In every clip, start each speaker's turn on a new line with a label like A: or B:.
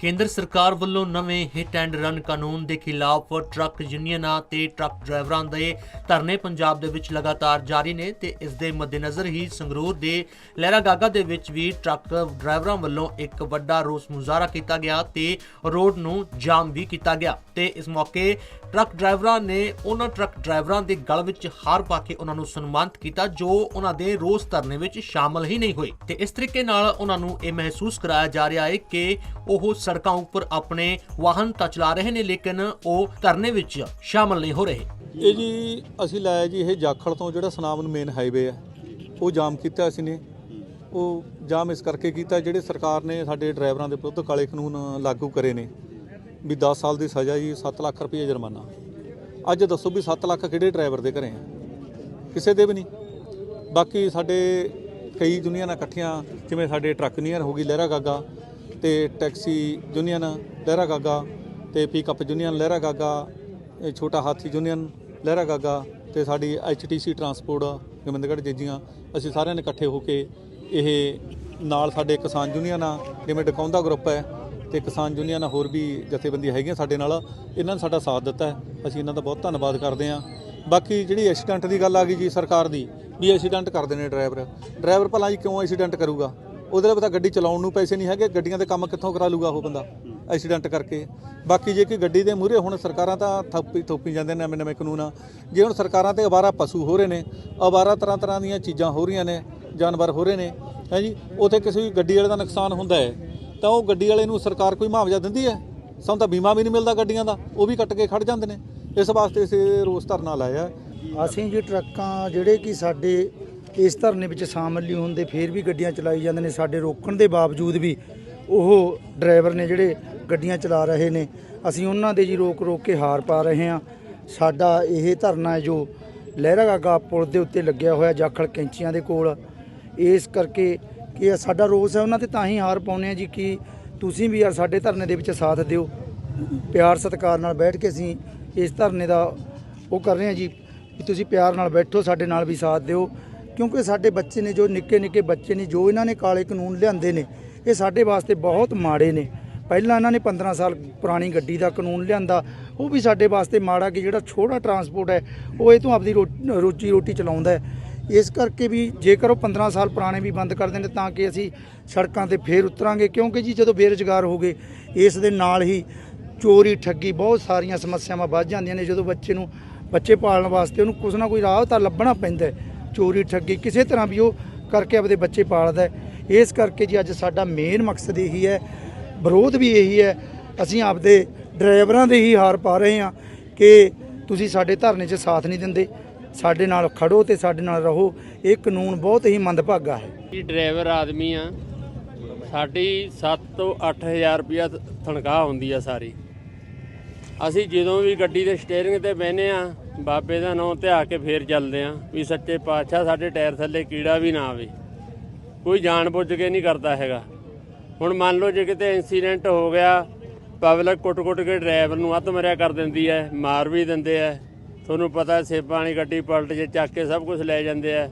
A: ਕੇਂਦਰ ਸਰਕਾਰ ਵੱਲੋਂ ਨਵੇਂ ਹਿੱਟ ਐਂਡ ਰਨ ਕਾਨੂੰਨ ਦੇ ਖਿਲਾਫ ਟਰੱਕ ਯੂਨੀਅਨਾਂ ਤੇ ਟਰੱਕ ਡਰਾਈਵਰਾਂ ਦੇ ਧਰਨੇ ਪੰਜਾਬ ਦੇ ਵਿੱਚ ਲਗਾਤਾਰ ਜਾਰੀ ਨੇ ਤੇ ਇਸ ਦੇ ਮੱਦੇਨਜ਼ਰ ਹੀ ਸੰਗਰੂਰ ਦੇ ਲਹਿਰਾਗਾਗਾ ਦੇ ਵਿੱਚ ਵੀ ਟਰੱਕ ਡਰਾਈਵਰਾਂ ਵੱਲੋਂ ਇੱਕ ਵੱਡਾ ਰੋਸ ਮੁਜ਼ਾਹਰਾ ਕੀਤਾ ਗਿਆ ਤੇ ਰੋਡ ਨੂੰ ਜਾਮ ਵੀ ਕੀਤਾ ਗਿਆ ਤੇ ਇਸ ਮੌਕੇ ਟਰੱਕ ਡਰਾਈਵਰਾਂ ਨੇ ਉਹਨਾਂ ਟਰੱਕ ਡਰਾਈਵਰਾਂ ਦੇ ਗਲ ਵਿੱਚ ਹਾਰ ਪਾ ਕੇ ਉਹਨਾਂ ਨੂੰ ਸਨਮਾਨਿਤ ਕੀਤਾ ਜੋ ਉਹਨਾਂ ਦੇ ਰੋਸ ਧਰਨੇ ਵਿੱਚ ਸ਼ਾਮਲ ਹੀ ਨਹੀਂ ਹੋਏ ਤੇ ਇਸ ਤਰੀਕੇ ਨਾਲ ਉਹਨਾਂ ਨੂੰ ਇਹ ਮਹਿਸੂਸ ਕਰਾਇਆ ਜਾ ਰਿਹਾ ਹੈ ਕਿ ਉਹ ਸੜਕਾਂ ਉੱਪਰ ਆਪਣੇ ਵਾਹਨ ਤਾਂ ਚਲਾ ਰਹੇ ਨੇ, ਲੇਕਿਨ ਉਹ ਧਰਨੇ ਵਿੱਚ ਸ਼ਾਮਲ ਨਹੀਂ ਹੋ ਰਹੇ।
B: ਇਹ ਜੀ, ਅਸੀਂ ਲਾਇਆ ਜੀ, ਇਹ ਜਾਖੜ ਤੋਂ ਜਿਹੜਾ ਸਨਾਮਨ ਮੇਨ ਹਾਈਵੇ ਹੈ ਉਹ ਜਾਮ ਕੀਤਾ ਅਸੀਂ ਨੇ। ਉਹ ਜਾਮ ਇਸ ਕਰਕੇ ਕੀਤਾ, ਜਿਹੜੇ ਸਰਕਾਰ ਨੇ ਸਾਡੇ ਡਰਾਈਵਰਾਂ ਦੇ ਵਿਰੁੱਧ ਕਾਲੇ ਕਾਨੂੰਨ ਲਾਗੂ ਕਰੇ ਨੇ, ਵੀ 10 ਸਾਲ ਦੀ ਸਜ਼ਾ ਜੀ 7 ਲੱਖ ਰੁਪਏ ਜੁਰਮਾਨਾ। ਅੱਜ ਦੱਸੋ ਵੀ 7 ਲੱਖ ਕਿਹੜੇ ਡਰਾਈਵਰ ਦੇ ਘਰੇ ਆ? ਕਿਸੇ ਦੇ ਵੀ ਨਹੀਂ। ਬਾਕੀ ਸਾਡੇ ਕਈ ਯੂਨੀਅਨਾਂ ਇਕੱਠੀਆਂ, ਜਿਵੇਂ ਸਾਡੇ ਟਰੱਕ ਯੂਨੀਅਨ ਹੋ ਗਈ, ਲਹਿਰਾ ਗਾਗਾ ਤੇ ਟੈਕਸੀ ਯੂਨੀਅਨ, ਲਹਿਰਾ ਗਾਗਾ ਤੇ ਪਿਕਅਪ ਯੂਨੀਅਨ, ਲਹਿਰਾ ਗਾਗਾ, ਇਹ ਛੋਟਾ ਹਾਥੀ ਯੂਨੀਅਨ, ਲਹਿਰਾ ਗਾਗਾ ਤੇ ਸਾਡੀ ਐਚਟੀਸੀ ਟਰਾਂਸਪੋਰਟ ਗੋਬਿੰਦਗੜ੍ਹ ਜੇਜੀਆਂ। ਅਸੀਂ ਸਾਰਿਆਂ ਨੇ ਇਕੱਠੇ ਹੋ ਕੇ ਇਹ ਨਾਲ ਸਾਡੇ ਕਿਸਾਨ ਯੂਨੀਅਨ ਆ, ਜਿਵੇਂ ਡਕਾਉਂਦਾ ਗਰੁੱਪ ਹੈ ਤੇ ਕਿਸਾਨ ਯੂਨੀਅਨ ਹੋਰ ਵੀ ਜਥੇਬੰਦੀਆਂ ਹੈਗੀਆਂ ਸਾਡੇ ਨਾਲ, ਇਹਨਾਂ ਨੇ ਸਾਡਾ ਸਾਥ ਦਿੱਤਾ ਹੈ। ਅਸੀਂ ਇਹਨਾਂ ਦਾ ਬਹੁਤ ਧੰਨਵਾਦ ਕਰਦੇ ਹਾਂ। ਬਾਕੀ ਜਿਹੜੀ ਐਕਸੀਡੈਂਟ ਦੀ ਗੱਲ ਆ ਗਈ ਜੀ ਸਰਕਾਰ ਦੀ, ਵੀ ਐਕਸੀਡੈਂਟ ਕਰਦੇ ਨੇ ਡਰਾਈਵਰ। ਡਰਾਈਵਰ ਭਲਾ ਜੀ ਕਿਉਂ ਐਕਸੀਡੈਂਟ ਕਰੂਗਾ? ਉਹਦੇ ਲਈ ਪਤਾ ਗੱਡੀ ਚਲਾਉਣ ਨੂੰ ਪੈਸੇ ਨਹੀਂ ਹੈਗੇ, ਗੱਡੀਆਂ ਦੇ ਕੰਮ ਕਿੱਥੋਂ ਕਰਾ ਲੂਗਾ ਉਹ ਬੰਦਾ, ਐਕਸੀਡੈਂਟ ਕਰਕੇ। ਬਾਕੀ ਜੇ ਕਿ ਗੱਡੀ ਦੇ ਮੂਹਰੇ ਹੁਣ ਸਰਕਾਰਾਂ ਤਾਂ ਥੱਪੀ, ਥੋਪੀ ਜਾਂਦੇ ਨੇ ਨਵੇਂ ਨਵੇਂ ਕਾਨੂੰਨ ਆ। ਜੇ ਹੁਣ ਸਰਕਾਰਾਂ ਤੇ ਅਵਾਰਾ ਪਸ਼ੂ ਹੋ ਰਹੇ ਨੇ, ਅਵਾਰਾ ਤਰ੍ਹਾਂ ਤਰ੍ਹਾਂ ਦੀਆਂ ਚੀਜ਼ਾਂ ਹੋ ਰਹੀਆਂ ਨੇ, ਜਾਨਵਰ ਹੋ ਰਹੇ ਨੇ, ਹੈ ਜੀ, ਉਥੇ ਕਿਸੇ ਵੀ ਗੱਡੀ ਵਾਲੇ ਦਾ ਨੁਕਸਾਨ ਹੁੰਦਾ ਹੈ, ਤਾਂ ਉਹ ਗੱਡੀ ਵਾਲੇ ਨੂੰ ਸਰਕਾਰ ਕੋਈ ਮੁਆਵਜ਼ਾ ਦਿੰਦੀ ਹੈ? ਸਾਨੂੰ ਤਾਂ ਬੀਮਾ ਵੀ ਨਹੀਂ ਮਿਲਦਾ ਗੱਡੀਆਂ ਦਾ, ਉਹ ਵੀ ਕੱਟ ਕੇ ਖੜ ਜਾਂਦੇ ਨੇ। ਇਸ ਵਾਸਤੇ ਅਸੀਂ ਰੋਸ ਧਰਨਾ ਲਾਇਆ
C: ਅਸੀਂ ਜੀ ਟਰੱਕਾਂ, ਜਿਹੜੇ ਕਿ ਸਾਡੇ ਇਸ ਧਰਨੇ ਵਿੱਚ ਸ਼ਾਮਲ ਨਹੀਂ ਹੁੰਦੇ, ਫਿਰ ਵੀ ਗੱਡੀਆਂ ਚਲਾਈ ਜਾਂਦੇ ਨੇ। ਸਾਡੇ ਰੋਕਣ ਦੇ ਬਾਵਜੂਦ ਵੀ ਉਹ ਡਰਾਈਵਰ ਨੇ ਜਿਹੜੇ ਗੱਡੀਆਂ ਚਲਾ ਰਹੇ ਨੇ, ਅਸੀਂ ਉਹਨਾਂ ਦੇ ਜੀ ਰੋਕ ਰੋਕ ਕੇ ਹਾਰ ਪਾ ਰਹੇ ਹਾਂ। ਸਾਡਾ ਇਹ ਧਰਨਾ ਹੈ ਜੋ ਲਹਿਰਾ ਪੁਲ ਦੇ ਉੱਤੇ ਲੱਗਿਆ ਹੋਇਆ, ਜਾਖਲ ਕੈਂਚੀਆਂ ਦੇ ਕੋਲ। ਇਸ ਕਰਕੇ ਕਿ ਸਾਡਾ ਰੋਸ ਹੈ, ਉਹਨਾਂ ਤੇ ਤਾਂ ਹੀ ਹਾਰ ਪਾਉਂਦੇ ਆ ਜੀ ਕਿ ਤੁਸੀਂ ਵੀ ਯਾਰ ਸਾਡੇ ਧਰਨੇ ਦੇ ਵਿੱਚ ਸਾਥ ਦਿਓ। ਪਿਆਰ, ਸਤਿਕਾਰ ਨਾਲ ਬੈਠ ਕੇ ਅਸੀਂ ਇਸ ਧਰਨੇ ਦਾ ਉਹ ਕਰ ਰਹੇ ਹਾਂ ਜੀ ਤੁਸੀਂ ਪਿਆਰ ਨਾਲ ਬੈਠੋ, ਸਾਡੇ ਨਾਲ ਵੀ ਸਾਥ ਦਿਓ। ਕਿਉਂਕਿ ਸਾਡੇ ਬੱਚੇ ਨੇ ਜੋ ਨਿੱਕੇ ਨਿੱਕੇ ਬੱਚੇ ਨੇ ਜੋ ਇਹਨਾਂ ਨੇ ਕਾਲੇ ਕਾਨੂੰਨ ਲਿਆਂਦੇ ਨੇ, ਇਹ ਸਾਡੇ ਵਾਸਤੇ ਬਹੁਤ ਮਾੜੇ ਨੇ ਪਹਿਲਾਂ ਇਹਨਾਂ ਨੇ 15 ਸਾਲ ਪੁਰਾਣੀ ਗੱਡੀ ਦਾ ਕਾਨੂੰਨ ਲਿਆਂਦਾ, ਉਹ ਵੀ ਸਾਡੇ ਵਾਸਤੇ ਮਾੜਾ ਕਿ ਜਿਹੜਾ ਛੋਟਾ ਟਰਾਂਸਪੋਰਟ ਹੈ, ਉਹ ਇਹ ਤੋਂ ਆਪਦੀ ਰੋ- ਰੋਜੀ ਰੋਟੀ ਚਲਾਉਂਦਾ ਇਸ ਕਰਕੇ ਵੀ ਜੇਕਰ ਉਹ 15 ਸਾਲ ਪੁਰਾਣੇ ਵੀ ਬੰਦ ਕਰ ਦੇਣ ਤਾਂ ਕਿ ਅਸੀਂ ਸੜਕਾਂ ਤੇ ਫੇਰ ਉਤਰਾਂਗੇ, ਕਿਉਂਕਿ ਜੀ ਜਦੋਂ ਬੇਰੁਜ਼ਗਾਰ ਹੋ ਗਏ, ਇਸ ਦੇ ਨਾਲ ਹੀ ਚੋਰੀ, ਠੱਗੀ ਬਹੁਤ ਸਾਰੀਆਂ ਸਮੱਸਿਆਵਾਂ ਵੱਧ ਜਾਂਦੀਆਂ ਨੇ, ਜਦੋਂ ਬੱਚੇ ਨੂੰ, ਬੱਚੇ ਪਾਲਣ ਵਾਸਤੇ ਉਹਨੂੰ ਕੁਛ ਨਾ ਕੋਈ ਰਾਹ ਤਾਂ ਲੱਭਣਾ ਪੈਂਦਾ ਹੈ। ਚੋਰੀ ਠੱਗੀ ਕਿਸੇ ਤਰ੍ਹਾਂ ਵੀ ਉਹ ਕਰਕੇ ਆਪਦੇ ਬੱਚੇ ਪਾਲਦਾ ਇਸ ਕਰਕੇ ਜੀ ਅੱਜ ਸਾਡਾ ਮੇਨ ਮਕਸਦ ਇਹੀ ਹੈ, ਵਿਰੋਧ ਵੀ ਇਹੀ ਹੈ। ਅਸੀਂ ਆਪਦੇ ਡਰਾਈਵਰਾਂ ਦੇ ਹੀ ਹਾਰ ਪਾ ਰਹੇ ਹਾਂ ਕਿ ਤੁਸੀਂ ਸਾਡੇ ਧਰਨੇ 'ਚ ਸਾਥ ਨਹੀਂ ਦਿੰਦੇ। ਸਾਡੇ ਨਾਲ ਖੜੋ ਤੇ ਸਾਡੇ ਨਾਲ ਰਹੋ। ਇਹ ਕਾਨੂੰਨ ਬਹੁਤ ਹੀ ਮੰਦਭਾਗਾ ਹੈ।
D: ਜੀ, ਡਰਾਈਵਰ ਆਦਮੀ ਆ। ਸਾਡੀ 7 ਤੋਂ 8000 ਰੁਪਿਆ ਤਨਖਾਹ ਹੁੰਦੀ ਆ ਸਾਰੀ। ਅਸੀਂ ਜਦੋਂ ਵੀ ਗੱਡੀ ਦੇ ਸਟੀਅਰਿੰਗ ਤੇ ਬਹਿਨੇ ਆ ਬਾਬੇ ਦਾ ਨਾਮ ਧਿਆ ਕੇ ਫੇਰ ਚੱਲਦੇ ਆ ਵੀ ਸੱਚੇ ਪਾਤਸ਼ਾਹ ਸਾਡੇ ਟਾਇਰ ਥੱਲੇ ਕੀੜਾ ਵੀ ਨਾ ਆਵੇ। ਕੋਈ ਜਾਣ ਬੁੱਝ ਕੇ ਨਹੀਂ ਕਰਦਾ ਹੈਗਾ। ਹੁਣ ਮੰਨ ਲਓ ਜੇ ਕਿਤੇ ਇਨਸੀਡੈਂਟ ਹੋ ਗਿਆ, ਪਬਲਿਕ ਕੁੱਟ-ਕੁੱਟ ਕੇ ਡਰਾਈਵਰ ਨੂੰ ਅੱਧ ਮਰਿਆ ਕਰ ਦਿੰਦੀ ਹੈ ਮਾਰ ਵੀ ਦਿੰਦੇ ਆ ਤੁਹਾਨੂੰ ਪਤਾ ਸੇਬਾਂ ਵਾਲੀ ਗੱਡੀ ਪਲਟ ਜੇ ਚੱਕ ਕੇ ਸਭ ਕੁਝ ਲੈ ਜਾਂਦੇ ਆ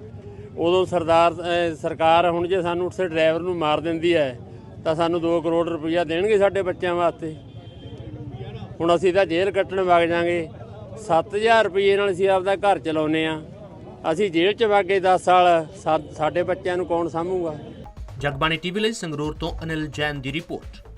D: ਉਦੋਂ ਸਰਦਾਰ ਸਰਕਾਰ ਹੁਣ ਜੇ ਸਾਨੂੰ ਉਸੇ ਡਰਾਈਵਰ ਨੂੰ ਮਾਰ ਦਿੰਦੀ ਹੈ ਤਾਂ ਸਾਨੂੰ 2 ਕਰੋੜ ਰੁਪਈਆ ਦੇਣਗੇ ਸਾਡੇ ਬੱਚਿਆਂ ਵਾਸਤੇ। ਹੁਣ ਅਸੀਂ ਤਾਂ ਜੇਲ੍ਹ ਕੱਟਣ ਵਗ ਜਾਾਂਗੇ। 7000 ਰੁਪਏ ਨਾਲ ਅਸੀਂ ਆਪਦਾ ਘਰ ਚਲਾਉਨੇ ਆ ਅਸੀਂ ਜੇਲ੍ਹ ਚ ਵਗ ਗਏ 10 ਸਾਲ, ਸਾ- ਸਾਡੇ ਬੱਚਿਆਂ ਨੂੰ ਕੌਣ ਸਾਂਭੂਗਾ?
A: ਜਗਬਾਣੀ ਟੀਵੀ ਲਈ ਸੰਗਰੂਰ ਤੋਂ ਅਨਿਲ ਜੈਨ ਦੀ ਰਿਪੋਰਟ।